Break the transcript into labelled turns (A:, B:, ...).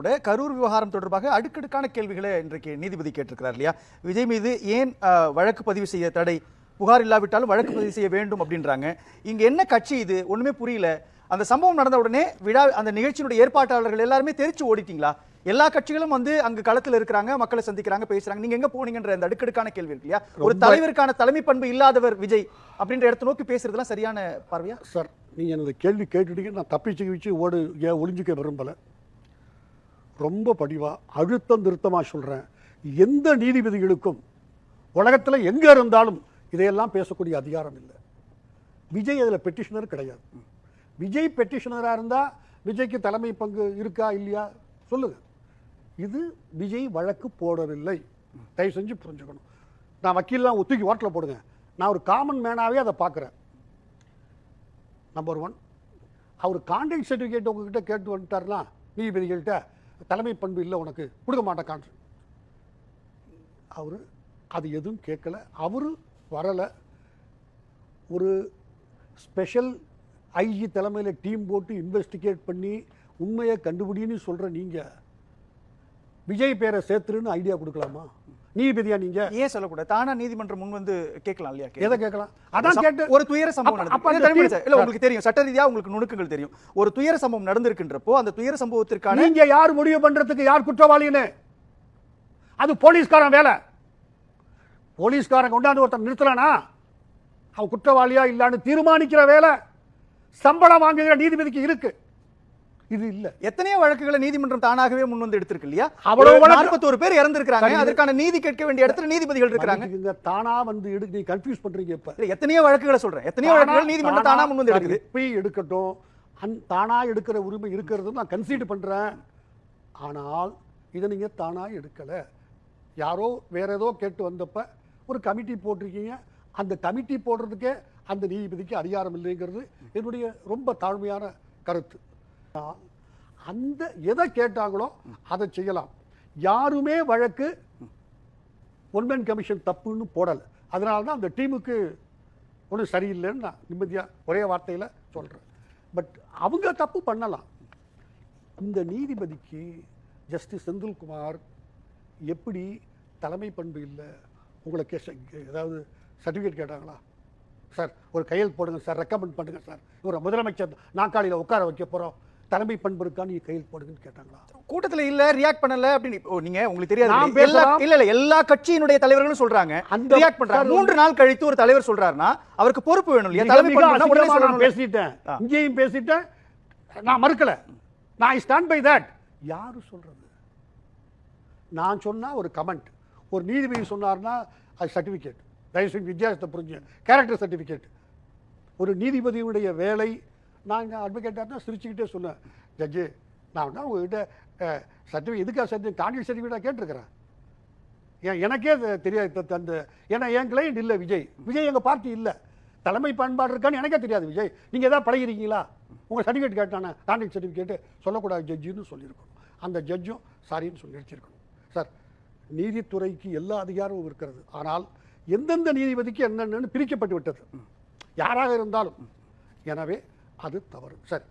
A: கூட கரூர் விவகாரம் தொடர்பாக அடுக்கடுக்கான கேள்விகளை இன்றைக்கு நீதிபதி கேட்டிருக்கிறார் இல்லையா? விஜய் மீது ஏன் வழக்கு பதிவு செய்ய தடை? புகார் இல்லாவிட்டாலும் வழக்கு பதிவு செய்ய வேண்டும் அப்படின்றாங்க. இங்க என்ன கட்சி இது? ஒண்ணுமே புரியல. அந்த சம்பவம் நடந்த உடனே விழா அந்த நிகழ்ச்சியினுடைய ஏற்பாட்டாளர்கள் எல்லாருமே தெரிச்சு ஓடிட்டீங்களா? எல்லா கட்சிகளும் வந்து அங்க களத்துல இருக்கிறாங்க மக்களை சந்திக்கிறாங்க பேசுறாங்க. நீங்க எங்க போனீங்கன்ற அந்த அடுக்கடுக்கான கேள்வி இருக்கு இல்லையா? ஒரு தலைவருக்கான தலைமை பண்பு இல்லாதவர் விஜய் அப்படின்ற இடத்தை நோக்கி பேசுறதுலாம் சரியான பார்வையா?
B: சார் நீங்கள் எனது கேள்வி கேட்டுட்டீங்க. நான் தப்பிச்சு வச்சு ஓடு ஒளிஞ்சிக்க விரும்பலை. ரொம்ப படிவாக அழுத்தம் திருத்தமாக சொல்கிறேன் எந்த நீதிபதிகளுக்கும் உலகத்தில் எங்கே இருந்தாலும் இதையெல்லாம் பேசக்கூடிய அதிகாரம் இல்லை. விஜய் அதில் பெட்டிஷனர் கிடையாது. விஜய் பெட்டிஷனராக இருந்தால் விஜய்க்கு தலைமை பங்கு இருக்கா இல்லையா? சொல்லுங்கள் இது விஜய் வழக்கு போடவில்லை. தயவு செஞ்சு புரிஞ்சுக்கணும். நான் வக்கீல்லாம் ஒத்துக்கி ஓட்டில் போடுங்க. நான் ஒரு காமன் மேனாகவே அதை பார்க்குறேன். நம்பர் ஒன் அவர் கான்ட்ராக்ட் சர்டிஃபிகேட் உங்ககிட்ட கேட்டு வந்துட்டார்னா நீதிபதிகள்கிட்ட தலைமை பண்பு இல்லை உனக்கு. கொடுக்க மாட்டேன் கான்ட்ரு அவர் அது எதுவும் கேட்கல. அவர் வரலை. ஒரு ஸ்பெஷல் ஐஜி தலைமையில் டீம் போட்டு இன்வெஸ்டிகேட் பண்ணி உண்மையை கண்டுபிடின்னு சொல்கிற நீங்கள் விஜய் பேரை சேர்த்துருன்னு ஐடியா கொடுக்கலாமா? நீதிபதியா நீங்கள்
A: ஏன் சொல்லக்கூடாது? தானா நீதிமன்றம் முன் வந்து கேட்கலாம் இல்லையா?
B: எதை கேட்கலாம்? அதான் கேட்டு
A: ஒரு துயர சம்பவம்
B: அப்ப- அப்ப
A: நடந்து
B: அந்த
A: இல்ல, உங்களுக்கு தெரியும். சட்ட ரீதியா உங்களுக்கு நுணுக்கங்கள் தெரியும். ஒரு துயர சம்பவம் நடந்திருக்கின்றப்போ அந்த துயர சம்பவத்திற்கான
B: நீங்க யார் முடிவு பண்றதுக்கு யார் குற்றவாளின்னு? அது போலீஸ்காரன் வேலை. போலீஸ்காரன் கொண்டாந்து ஒருத்தன் நிறுத்தலானா? அவன் குற்றவாளியா இல்லான்னு தீர்மானிக்கிற வேலை. சம்பளம் வாங்குகிற நீதிபதிக்கு இருக்கு. இது இல்ல.
A: எத்தனையோ வழக்குகளை நீதிமன்றம் தானாகவே முன் வந்து எடுத்திருக்கு இல்லையா?
B: அவ்வளவு
A: நாற்பத்தோரு பேர் இறந்திருக்காங்க
B: சரி.
A: அதற்கான நீதி கேட்க வேண்டிய இடத்துல நீதிபதிகள் இருக்கிறாங்க.
B: தானா வந்து எடு நீ கன்ஃபியூஸ் பண்றீங்க இப்ப.
A: எத்தனையோ வழக்குகளை சொல்றேன். எத்தனையோ வழக்குகள் நீதிமன்றம் தானா முன் வந்து எடுக்குது.
B: போய் எடுக்கட்டும். அந் தானா எடுக்கிற உரிமை இருக்கிறது நான் கன்சீட் பண்றேன். ஆனால் இதை நீங்க தானா எடுக்கல. யாரோ வேற ஏதோ கேட்டு வந்தப்ப ஒரு கமிட்டி போட்டிருக்கீங்க. அந்த கமிட்டி போடுறதுக்கே அந்த நீதிபதிக்கு அதிகாரம் இல்லைங்கிறது என்னுடைய ரொம்ப தாழ்மையான கருத்து. அந்த எதை கேட்டாங்களோ அதை செய்யலாம். யாருமே வழக்கு ஒன்மேன் கமிஷன் தப்புன்னு போடலை. அதனால தான் அந்த டீமுக்கு ஒன்றும் சரியில்லைன்னு நான் நிம்மதியாக ஒரே வார்த்தையில் சொல்கிறேன் பட் அவங்க தப்பு பண்ணலாம். இந்த நீதிபதிக்கு ஜஸ்டிஸ் செந்தில்குமார் எப்படி தலைமை பண்பு இல்லை? உங்களை கேஸ் ஏதாவது சர்டிஃபிகேட் கேட்டாங்களா? சார் ஒரு கையெழுத்து போடுங்க சார் ரெக்கமெண்ட் பண்ணுங்கள் சார். ஒரு முதலமைச்சர் நாற்காலியில் உட்கார வைக்க போகிறோம் தலைமை பண்பு இருக்கான்னு நீங்க கையெழுத்து போடுங்கன்னு கேட்டாங்களா?
A: கூட்டத்துல இல்ல ரியாக்ட் பண்ணல அப்படின்னு ஓ, நீங்க உங்களுக்கு தெரியாது? எல்லா. இல்ல இல்ல எல்லா கட்சியினுடைய தலைவர்களும் சொல்றாங்க.
B: அந்த-
A: ரியாக்ட் பண்றாங்க. மூன்று நாள் கழித்து ஒரு தலைவர் சொல்றாருன்னா அவருக்கு பொறுப்பு வேணும் இல்லையா? தலைமை சொல்லணும்
B: பேசிட்டேன். இங்கேயும் பேசிட்டேன். நான் மறுக்கல. நான் ஸ்டாண்ட் பை தட் யாரு சொல்றது? நான் சொன்னா ஒரு கமெண்ட் ஒரு நீதிபதி சொன்னார்னா அது சர்டிஃபிகேட் தயவுசெய்து வித்தியாசத்தை புரிஞ்சு கேரக்டர் சர்டிஃபிகேட் ஒரு நீதிபதியுடைய வேலை நான் அட்வொகேட்டாக தான் சிரிச்சுக்கிட்டே சொன்னேன். ஜட்ஜு நான் தான் உங்ககிட்ட சர்டிஃபிகேட் எதுக்காக சர்டிஃபிகேட் கான்ட்ராக்ட் சர்டிஃபிகேட்டாக கேட்டிருக்கிறேன். ஏன் எனக்கே தெரியாது த- அந்த ஏன்னா என் கிளைண்ட் இல்லை விஜய். விஜய் எங்கள் பார்ட்டி இல்லை. தலைமை பண்பாடு இருக்கான்னு எனக்கே தெரியாது விஜய். நீங்கள் எதாவது பழகிறீங்களா உங்கள் சர்டிஃபிகேட் கேட்டானே கான்ட்ராக்ட் சர்டிஃபிகேட்டு சொல்லக்கூடாது ஜட்ஜின்னு சொல்லியிருக்கணும். அந்த ஜட்ஜும் சாரின்னு சொல்லி நினச்சிருக்கணும் சார் நீதித்துறைக்கு எல்லா அதிகாரமும் இருக்கிறது. ஆனால் எந்தெந்த நீதிபதிக்கு என்னென்னு பிரிக்கப்பட்டு விட்டது. யாராக இருந்தாலும். எனவே அது தவறு சரி